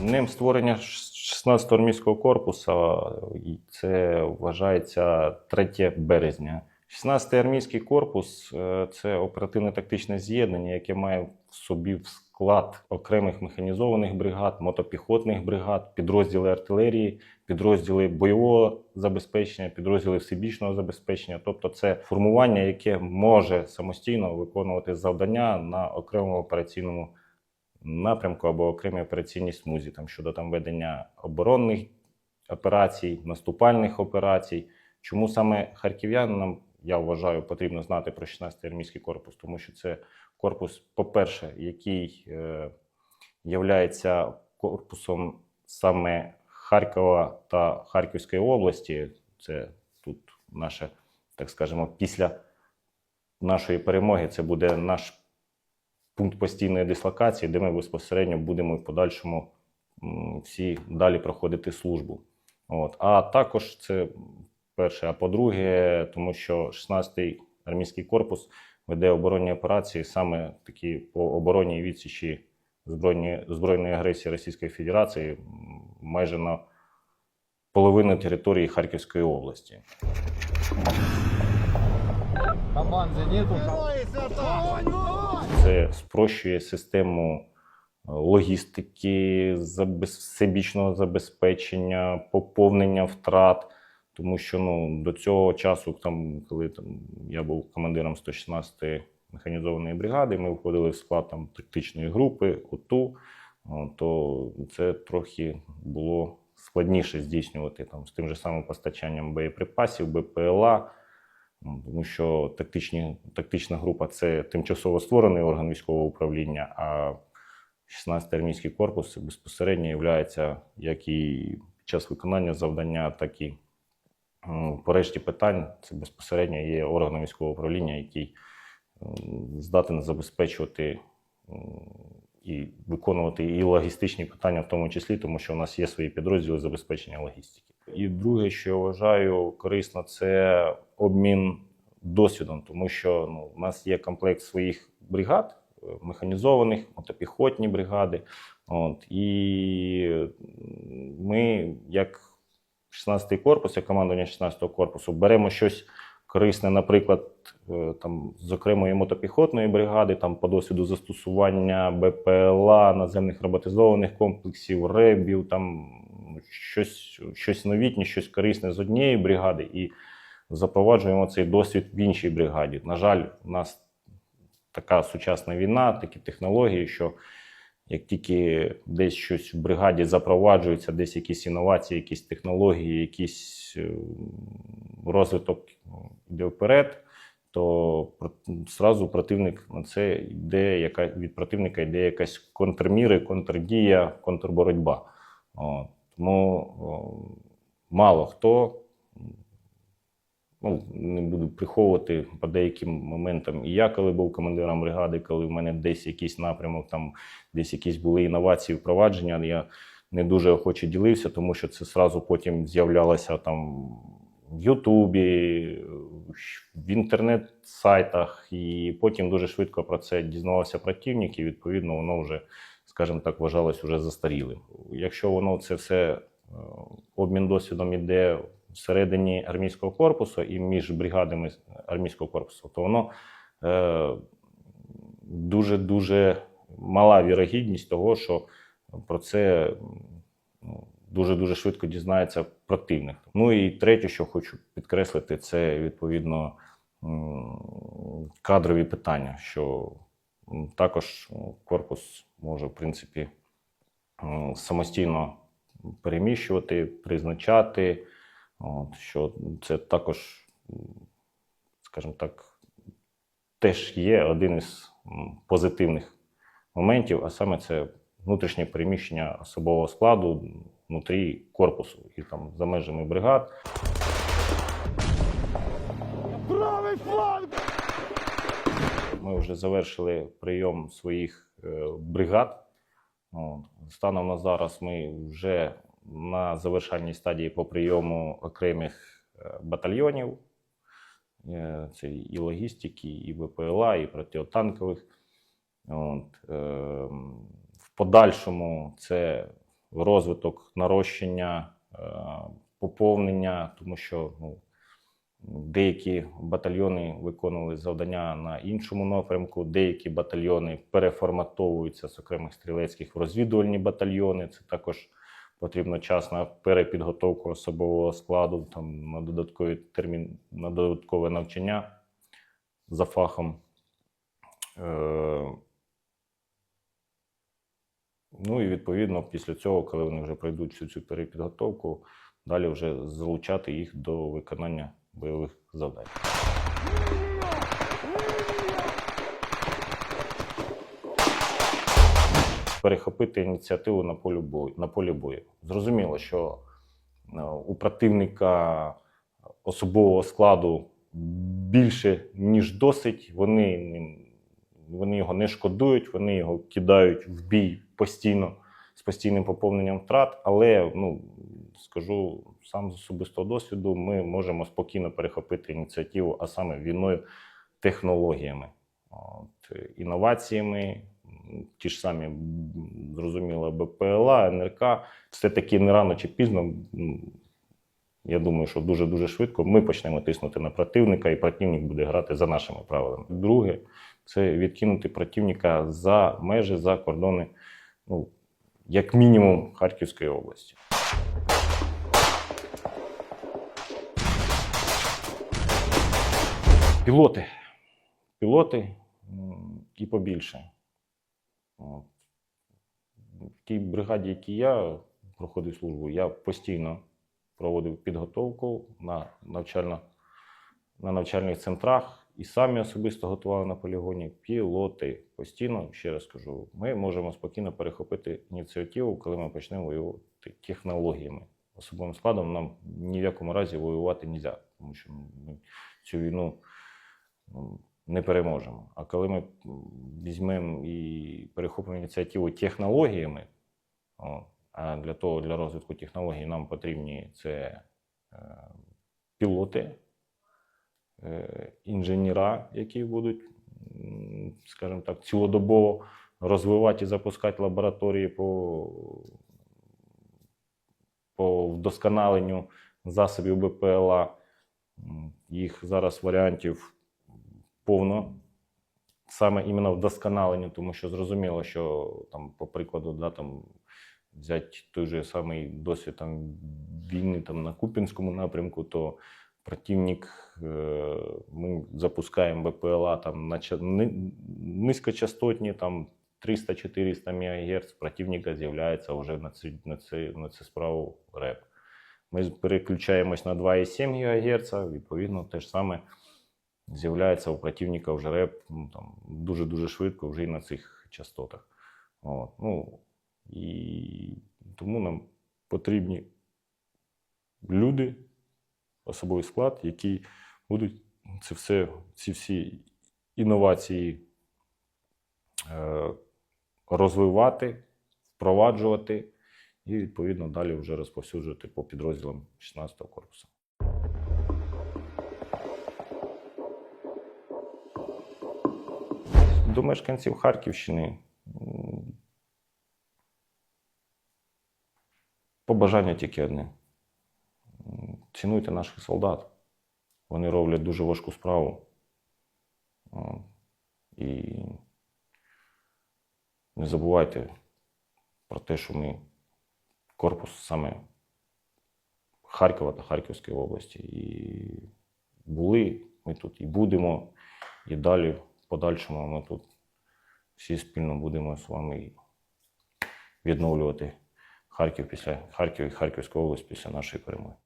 Днем створення 16-го армійського корпусу це вважається 3 березня. 16-й армійський корпус е, це оперативно-тактичне з'єднання, яке має в собі в склад окремих механізованих бригад, мотопіхотних бригад, підрозділи артилерії, підрозділи бойового забезпечення, підрозділи всебічного забезпечення. Тобто, це формування, яке може самостійно виконувати завдання на окремому операційному напрямку або окремій операційній смузі, там щодо там ведення оборонних операцій, наступальних операцій. Чому саме харків'янам, я вважаю, потрібно знати про 16-й армійський корпус, тому що це корпус, по-перше, який е, являється корпусом саме Харкова та Харківської області. Це тут наше, так скажемо, після нашої перемоги це буде наш пункт постійної дислокації, де ми безпосередньо будемо в подальшому всі далі проходити службу. От. А також це перше. А по-друге, тому що 16-й армійський корпус веде оборонні операції саме такі по обороні і відсічі збройної, збройної агресії Російської Федерації майже на половину території Харківської області. Команды нету. Це спрощує систему е, логістики, всебічного забезпечення, поповнення втрат. Тому що ну, до цього часу, там, коли там, я був командиром 116-ї механізованої бригади, ми входили в склад там, тактичної групи, ОТУ, то це трохи було складніше здійснювати там, з тим же самим постачанням боєприпасів, БПЛА. Тому що тактичні, тактична група це тимчасово створений орган військового управління, а 16-й армійський корпус безпосередньо є як і під час виконання завдання, так і по решті питань це безпосередньо є органом військового управління, який здатен забезпечувати і виконувати і логістичні питання, в тому числі, тому що у нас є свої підрозділи забезпечення логістики. І друге, що я вважаю корисно, це обмін досвідом, тому що ну, у нас є комплект своїх бригад, е, механізованих, мотопіхотні бригади. От, і ми, як 16-й корпус, як командування 16-го корпусу, беремо щось корисне, наприклад, е, там, з окремої мотопіхотної бригади, там, по досвіду застосування БПЛА, наземних роботизованих комплексів, ребів, там, щось, щось новітнє, щось корисне з однієї бригади і запроваджуємо цей досвід в іншій бригаді. На жаль, у нас така сучасна війна, такі технології, що як тільки десь щось в бригаді запроваджується, десь якісь інновації, якісь технології, якийсь е, розвиток йде вперед, то зразу противник на це йде, яка від противника йде якась контрміри, контрдія, контрборотьба. О, тому о, мало хто, ну, не буду приховувати по деяким моментам. І я, коли був командиром бригади, коли в мене десь якийсь напрямок, там десь якісь були інновації, впровадження, я не дуже охоче ділився, тому що це зразу потім з'являлося там в Ютубі, в інтернет-сайтах, і потім дуже швидко про це дізнавався противник, і відповідно воно вже, скажімо так, вважалось уже застарілим. Якщо воно це все е, обмін досвідом іде всередині армійського корпусу і між бригадами армійського корпусу, то воно дуже дуже мала вірогідність того, що про це ну, дуже дуже швидко дізнається противник. Ну і третє, що хочу підкреслити, це відповідно кадрові питання, що також корпус може, в принципі, самостійно переміщувати, призначати. От, що це також, скажімо так, теж є один із позитивних моментів, а саме це внутрішнє переміщення особового складу внутрі корпусу і там за межами бригад. Правый фланг! Ми вже завершили прийом своїх е, бригад. Станом на зараз ми вже на завершальній стадії по прийому окремих е, батальйонів. Е, Це і логістики, і ВПЛА, і протитанкових. От. е, В подальшому це розвиток, нарощення, е, поповнення, тому що ну, деякі батальйони виконували завдання на іншому напрямку, деякі батальйони переформатовуються з окремих стрілецьких в розвідувальні батальйони. Це також потрібно час на перепідготовку особового складу, там, на, додаткові термін, на додаткове навчання за фахом. Е, Ну і відповідно, після цього, коли вони вже пройдуть всю цю перепідготовку, далі вже залучати їх до виконання бойових завдань. Перехопити ініціативу на полі бою. На полі бою. Зрозуміло, що е, у противника особового складу більше, ніж досить. Вони, вони його не шкодують, вони його кидають в бій постійно з постійним поповненням втрат. Але ну, скажу сам з особистого досвіду, ми можемо спокійно перехопити ініціативу, а саме війною технологіями, от, інноваціями. Ті ж самі, зрозуміло, БПЛА, НРК, все-таки не рано чи пізно я думаю, що дуже-дуже швидко ми почнемо тиснути на противника, і противник буде грати за нашими правилами. Друге, це відкинути противника за межі, за кордони, ну, як мінімум, Харківської області. Пілоти. Пілоти і побільше. От. В тій бригаді, якій я проходив службу, я постійно проводив підготовку на, навчально, на навчальних центрах і самі особисто готували на полігоні пілоти. Постійно, ще раз кажу, ми можемо спокійно перехопити ініціативу, коли ми почнемо воювати технологіями. Особовим складом нам ні в якому разі воювати не можна, тому що ми цю війну ну, не переможемо. А коли ми візьмемо і перехопимо ініціативу технологіями, а для того, для розвитку технологій нам потрібні це е, пілоти, е, інженіра, які будуть, скажімо так, цілодобово розвивати і запускати лабораторії по, по вдосконаленню засобів БПЛА. Їх зараз варіантів повно. Саме іменно вдосконаленню, тому що зрозуміло, що там, по прикладу, да, там, взяти той же самий досвід там, війни там, на Купінському напрямку, то противник, е, ми запускаємо БПЛА там, на ни- низькочастотні, там, 300-400 МГц, противника з'являється вже на цю, на, на справу РЕП. Ми переключаємось на 2,7 ГГц, відповідно, те ж саме з'являється у противника вже реп ну, там, дуже-дуже швидко вже і на цих частотах. От. Ну, і тому нам потрібні люди, особовий склад, які будуть це все, ці всі інновації е, розвивати, впроваджувати і, відповідно, далі вже розповсюджувати по підрозділам 16-го корпусу. До мешканців Харківщини побажання тільки одне. Цінуйте наших солдат. Вони роблять дуже важку справу. І не забувайте про те, що ми корпус саме Харкова та Харківської області. І були ми тут, і будемо, і далі подальшому ми тут всі спільно будемо з вами відновлювати Харків після Харків і Харківську область після нашої перемоги.